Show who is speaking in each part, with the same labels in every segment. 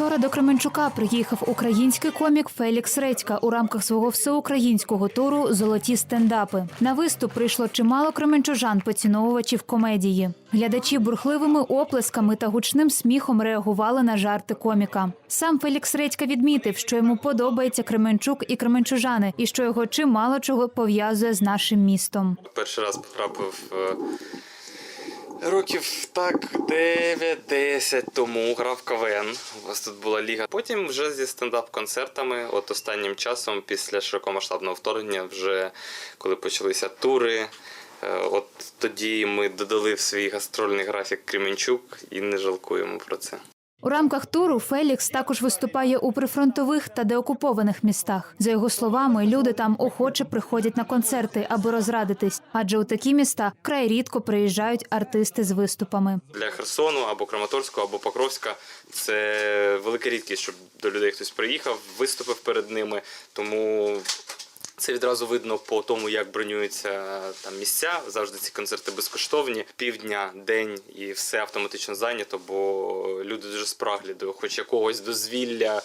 Speaker 1: Вчора до Кременчука приїхав український комік Фелікс Редька у рамках свого всеукраїнського туру Золоті стендапи. На виступ прийшло чимало кременчужан, поціновувачів комедії. Глядачі бурхливими оплесками та гучним сміхом реагували на жарти коміка. Сам Фелікс Редька відмітив, що йому подобається Кременчук і кременчужани, і що його чимало чого пов'язує з нашим містом.
Speaker 2: Перший раз потрапив е, років так 9-10 тому грав КВН. У вас тут була ліга. Потім вже зі стендап-концертами. От останнім часом, після широкомасштабного вторгнення, вже коли почалися тури. е, От тоді ми додали в свій гастрольний графік Кременчук і не жалкуємо про це.
Speaker 1: У рамках туру Фелікс також виступає у прифронтових та деокупованих містах. За його словами, люди там охоче приходять на концерти, аби розрадитись, адже у такі міста край рідко приїжджають артисти з виступами.
Speaker 2: Для Херсону або Краматорського, або Покровська це велика рідкість, щоб до людей хтось приїхав, виступив перед ними. Тому це відразу видно по тому, як бронюються там місця. Завжди ці концерти безкоштовні, півдня, день і все автоматично зайнято, бо люди дуже спраглі до хоч якогось дозвілля.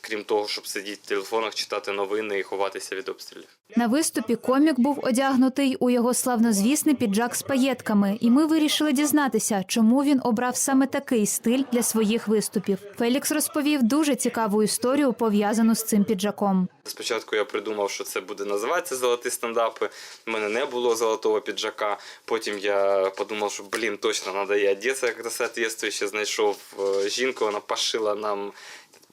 Speaker 2: Крім того, щоб сидіти в телефонах, читати новини і ховатися від обстрілів.
Speaker 1: На виступі комік був одягнутий у його славнозвісний піджак з паєтками, і ми вирішили дізнатися, чому він обрав саме такий стиль для своїх виступів. Фелікс розповів дуже цікаву історію, пов'язану з цим піджаком.
Speaker 2: Спочатку я придумав, що це буде називатися золоті стендапи. У мене не було золотого піджака. Потім я подумав, що блін, точно треба і одягатися як соответствующе. Знайшов е, жінку, вона пошила нам.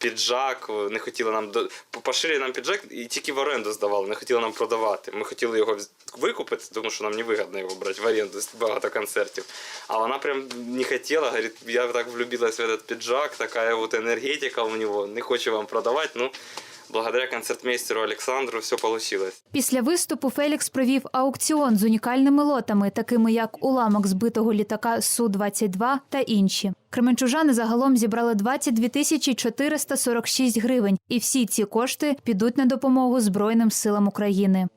Speaker 2: Піджак, не хотіла нам до пошили нам піджак і тільки в оренду здавали, не хотіли нам продавати. Ми хотіли його викупити, тому що нам не вигідно його брати в оренду багато концертів. А вона прям не хотіла, говорить, я так влюбилась в этот піджак, така вот енергетика у нього, не хочу вам продавати. Ну, благодаря концертмейстеру Олександру все получилось.
Speaker 1: Після виступу Фелікс провів аукціон з унікальними лотами, такими як уламок збитого літака Су-22 та інші. Кременчужани загалом зібрали 22 тисячі 446 гривень, і всі ці кошти підуть на допомогу Збройним силам України.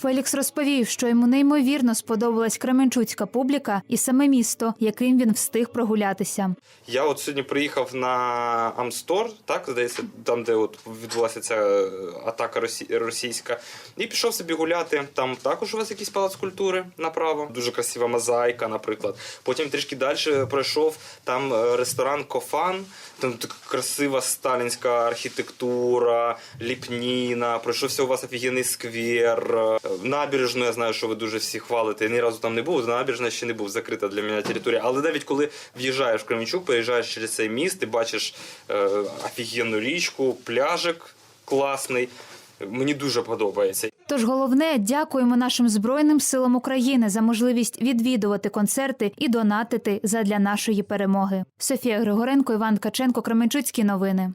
Speaker 1: Фелікс розповів, що йому неймовірно сподобалась кременчуцька публіка і саме місто, яким він встиг прогулятися.
Speaker 2: Я от сьогодні приїхав на Амстор, так здається, там, де от відбулася ця е, атака росі- російська, і пішов собі гуляти. Там також у вас якийсь палац культури направо. Дуже красива мозаїка, наприклад. Потім трішки далі пройшов там е, ресторан Кофан. Там така красива сталінська архітектура, ліпніна. Пройшовся у вас офігенний сквер. Набережну, я знаю, що ви дуже всі хвалите. Я ні разу там не був. Набережна ще не був закрита для мене територія. Але навіть коли в'їжджаєш в Кременчук, переїжджаєш через цей міст, ти бачиш е, офігенну річку, пляжик класний. Мені дуже подобається.
Speaker 1: Тож головне, дякуємо нашим збройним силам України за можливість відвідувати концерти і донатити задля нашої перемоги. Софія Григоренко, Іван Ткаченко, Кременчуцькі новини.